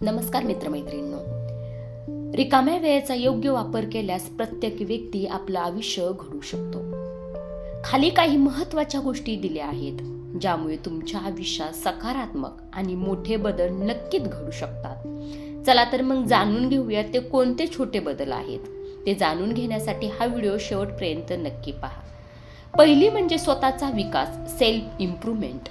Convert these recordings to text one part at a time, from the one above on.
नमस्कार मित्रमैत्रिणींनो. रिकाम्या वेळेचा योग्य वापर केल्यास प्रत्येक व्यक्ती आपलं आयुष्य घडू शकतो. खाली काही महत्त्वाच्या गोष्टी दिल्या आहेत ज्यामुळे तुमच्या आयुष्यात सकारात्मक आणि मोठे बदल नक्कीच घडू शकतात. चला तर मग जाणून घेऊया ते कोणते छोटे बदल आहेत. ते जाणून घेण्यासाठी हा व्हिडिओ शेवटपर्यंत नक्की पहा. पहिली म्हणजे स्वतःचा विकास सेल्फ इम्प्रूव्हमेंट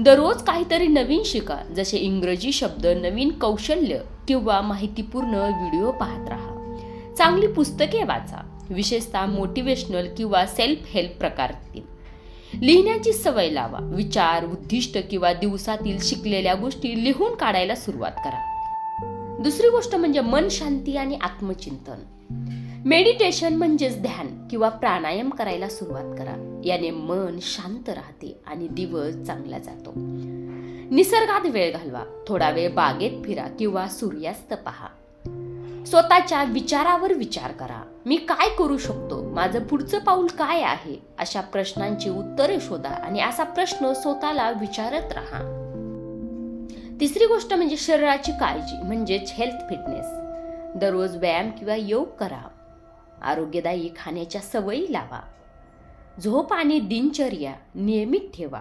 दररोज काहीतरी नवीन शिका जसे इंग्रजी शब्द नवीन कौशल्य किंवा माहितीपूर्ण व्हिडिओ पाहत राहा. चांगली पुस्तके वाचा विशेषतः मोटिवेशनल किंवा सेल्फ हेल्प प्रकारातील. लिहिण्याची सवय लावा विचार उद्दिष्ट किंवा दिवसातील शिकलेल्या गोष्टी लिहून काढायला सुरुवात करा. दुसरी गोष्ट म्हणजे मन शांती आणि आत्मचिंतन. मेडिटेशन म्हणजेच ध्यान किंवा प्राणायाम करायला सुरुवात करा. याने मन शांत राहते आणि दिवस चांगला जातो. निसर्गात वेळ घालवा. थोडा वेळ बागेत फिरा किंवा सूर्यास्त पहा. स्वतःच्या विचारावर विचार करा. मी काय करू शकतो? माझं पुढचं पाऊल काय आहे? अशा प्रश्नांची उत्तरे शोधा आणि असा प्रश्न स्वतःला विचारत राहा. तिसरी गोष्ट म्हणजे शरीराची काळजी म्हणजेच हेल्थ फिटनेस दररोज व्यायाम किंवा योग करा. आरोग्यदायी खाण्याच्या सवयी लावा. झोप आणि दिनचर्या नियमित ठेवा.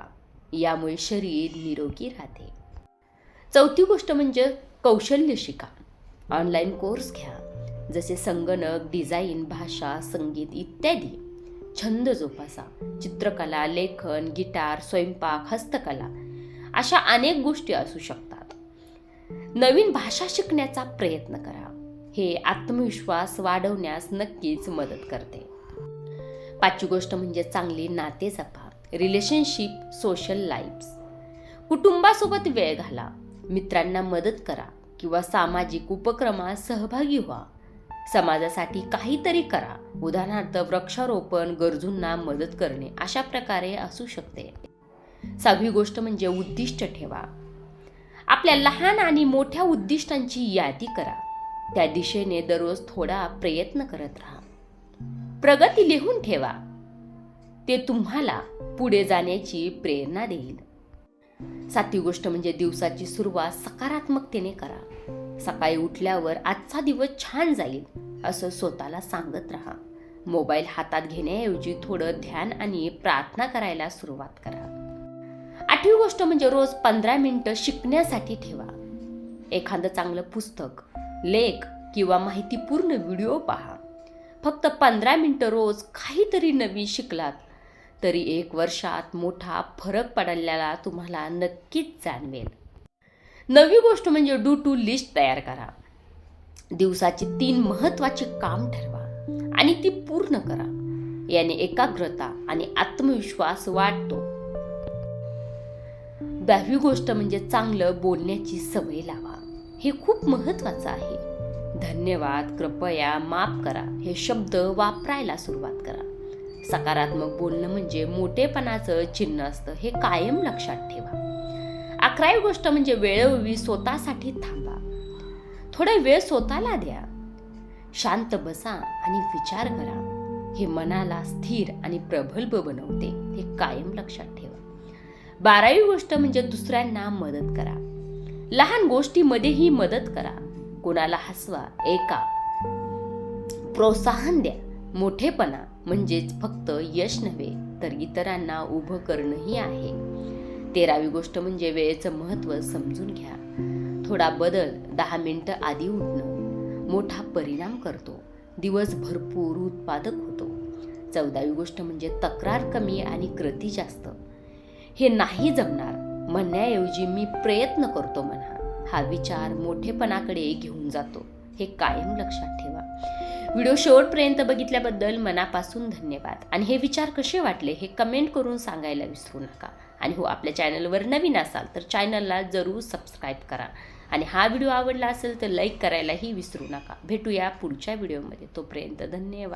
यामुळे शरीर निरोगी राहते. चौथी गोष्ट म्हणजे कौशल्य शिका. ऑनलाईन कोर्स घ्या. जसे संगणक डिझाईन भाषा संगीत इत्यादी. छंद जोपासा. चित्रकला लेखन गिटार स्वयंपाक हस्तकला अशा अनेक गोष्टी असू शकतात. नवीन भाषा शिकण्याचा प्रयत्न करा. हे आत्मविश्वास वाढवण्यास नक्कीच मदत करते. पाचवी गोष्ट म्हणजे चांगली नाते जपा. रिलेशनशिप सोशल लाईफ्स कुटुंबासोबत वेळ घाला. मित्रांना मदत करा किंवा सामाजिक उपक्रमात सहभागी व्हा. समाजासाठी काहीतरी करा. उदाहरणार्थ वृक्षारोपण गरजूंना मदत करणे अशा प्रकारे असू शकते. सहावी गोष्ट म्हणजे उद्दिष्ट ठेवा. आपल्या लहान आणि मोठ्या उद्दिष्टांची यादी करा. त्या दिशेने दररोज थोडा प्रयत्न करत राहा. प्रगती लिहून ठेवा. ते तुम्हाला पुढे जाण्याची प्रेरणा देईल. सातवी गोष्ट म्हणजे दिवसाची सुरुवात सकारात्मकतेने करा. सकाळी उठल्यावर आजचा दिवस छान जाईल असं स्वतःला सांगत राहा. मोबाईल हातात घेण्याऐवजी थोडं ध्यान आणि प्रार्थना करायला सुरुवात करा. आठवी गोष्ट म्हणजे रोज पंधरा मिनिटं शिकण्यासाठी ठेवा. एखादं चांगलं पुस्तक लेख किंवा माहितीपूर्ण व्हिडिओ पहा. फक्त पंधरा मिनटं रोज काहीतरी नवीन शिकलात तरी एक वर्षात मोठा फरक पडलेला तुम्हाला नक्कीच जाणवेल. नवी गोष्ट म्हणजे डू टू लिस्ट तयार करा. दिवसाची तीन महत्वाची काम ठरवा आणि ती पूर्ण करा. याने एकाग्रता आणि आत्मविश्वास वाढतो. दहावी गोष्ट म्हणजे चांगलं बोलण्याची सवय लावा. हे खूप महत्वाचं आहे. धन्यवाद कृपया माफ करा. हे शब्द वापरायला सुरुवात करा. सकारात्मक बोलणं म्हणजे मोठेपणाचं चिन्ह असतं. हे कायम लक्षात ठेवा. अकरावी गोष्ट म्हणजे वेळोवेळी स्वतःसाठी थांबा. थोडा वेळ स्वतःला द्या. शांत बसा आणि विचार करा. हे मनाला स्थिर आणि प्रगल्भ बनवते. हे कायम लक्षात ठेवा. बारावी गोष्ट म्हणजे दुसऱ्यांना मदत करा. लहान गोष्टीमध्येही मदत करा. कोणाला हसवा एका प्रोत्साहन द्या. मोठेपणा म्हणजेच फक्त यश नव्हे तर इतरांना उभं करणंही आहे. तेरावी गोष्ट म्हणजे वेळेचं महत्त्व समजून घ्या. थोडा बदल दहा मिनटं आधी उठणं. मोठा परिणाम करतो. दिवस भरपूर उत्पादक होतो. चौदावी गोष्ट म्हणजे तक्रार कमी आणि कृती जास्त. हे नाही जमणार. म्हणण्याऐवजी मी प्रयत्न करतो म्हणा. हा विचार मोठेपणाकडे घेऊन जातो. हे कायम लक्षात ठेवा. व्हिडिओ शेवटपर्यंत बघितल्याबद्दल मनापासून धन्यवाद. आणि हे विचार कसे वाटले हे कमेंट करून सांगायला विसरू नका. आणि हो आपल्या चॅनलवर नवीन असाल तर चॅनलला जरूर सबस्क्राईब करा. आणि हा व्हिडिओ आवडला असेल तर लाईक करायलाही विसरू नका. भेटूया पुढच्या व्हिडिओमध्ये. तोपर्यंत धन्यवाद.